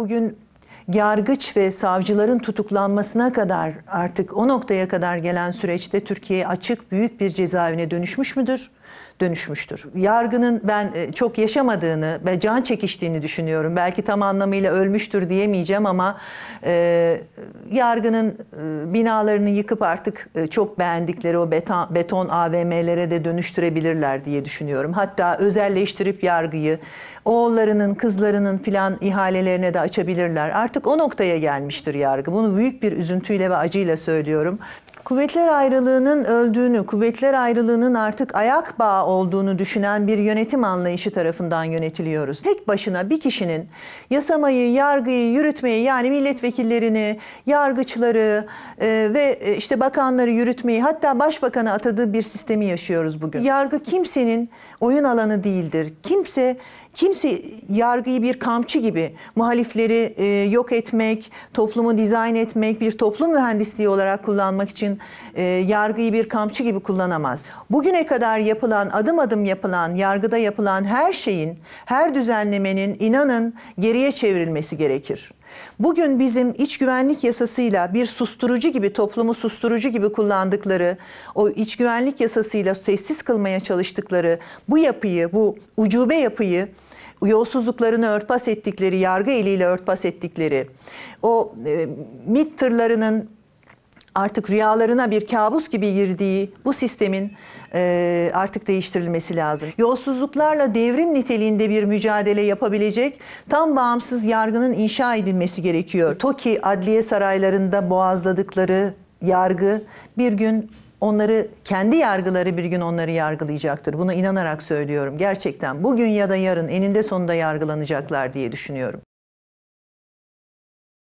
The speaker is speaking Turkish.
Bugün yargıç ve savcıların tutuklanmasına kadar artık o noktaya kadar gelen süreçte Türkiye açık büyük bir cezaevine dönüşmüş müdür? Dönüşmüştür. Yargının ben e, çok yaşamadığını ve can çekiştiğini düşünüyorum. Belki tam anlamıyla ölmüştür diyemeyeceğim ama e, yargının e, binalarını yıkıp artık e, çok beğendikleri o beton, beton AVM'lere de dönüştürebilirler diye düşünüyorum. Hatta özelleştirip yargıyı oğullarının, kızlarının filan ihalelerine de açabilirler. Artık o noktaya gelmiştir yargı. Bunu büyük bir üzüntüyle ve acıyla söylüyorum. Kuvvetler ayrılığının öldüğünü, kuvvetler ayrılığının artık ayak bağı olduğunu düşünen bir yönetim anlayışı tarafından yönetiliyoruz. Tek başına bir kişinin yasamayı, yargıyı, yürütmeyi yani milletvekillerini, yargıçları e, ve e, işte bakanları yürütmeyi hatta başbakanı atadığı bir sistemi yaşıyoruz bugün. Yargı kimsenin oyun alanı değildir. Kimse kimse yargıyı bir kamçı gibi muhalifleri e, yok etmek, toplumu dizayn etmek, bir toplum mühendisliği olarak kullanmak için e, yargıyı bir kamçı gibi kullanamaz. Bugüne kadar yapılan, adım adım yapılan, yargıda yapılan her şeyin, her düzenlemenin inanın geriye çevrilmesi gerekir. Bugün bizim iç güvenlik yasasıyla bir susturucu gibi, toplumu susturucu gibi kullandıkları, o iç güvenlik yasasıyla sessiz kılmaya çalıştıkları bu yapıyı, bu ucube yapıyı yolsuzluklarını örtbas ettikleri, yargı eliyle örtbas ettikleri, o e, MİT tırlarının artık rüyalarına bir kabus gibi girdiği bu sistemin e, artık değiştirilmesi lazım. Yolsuzluklarla devrim niteliğinde bir mücadele yapabilecek tam bağımsız yargının inşa edilmesi gerekiyor. TOKİ adliye saraylarında boğazladıkları yargı bir gün onları kendi yargıları bir gün onları yargılayacaktır. Buna inanarak söylüyorum. Gerçekten bugün ya da yarın eninde sonunda yargılanacaklar diye düşünüyorum.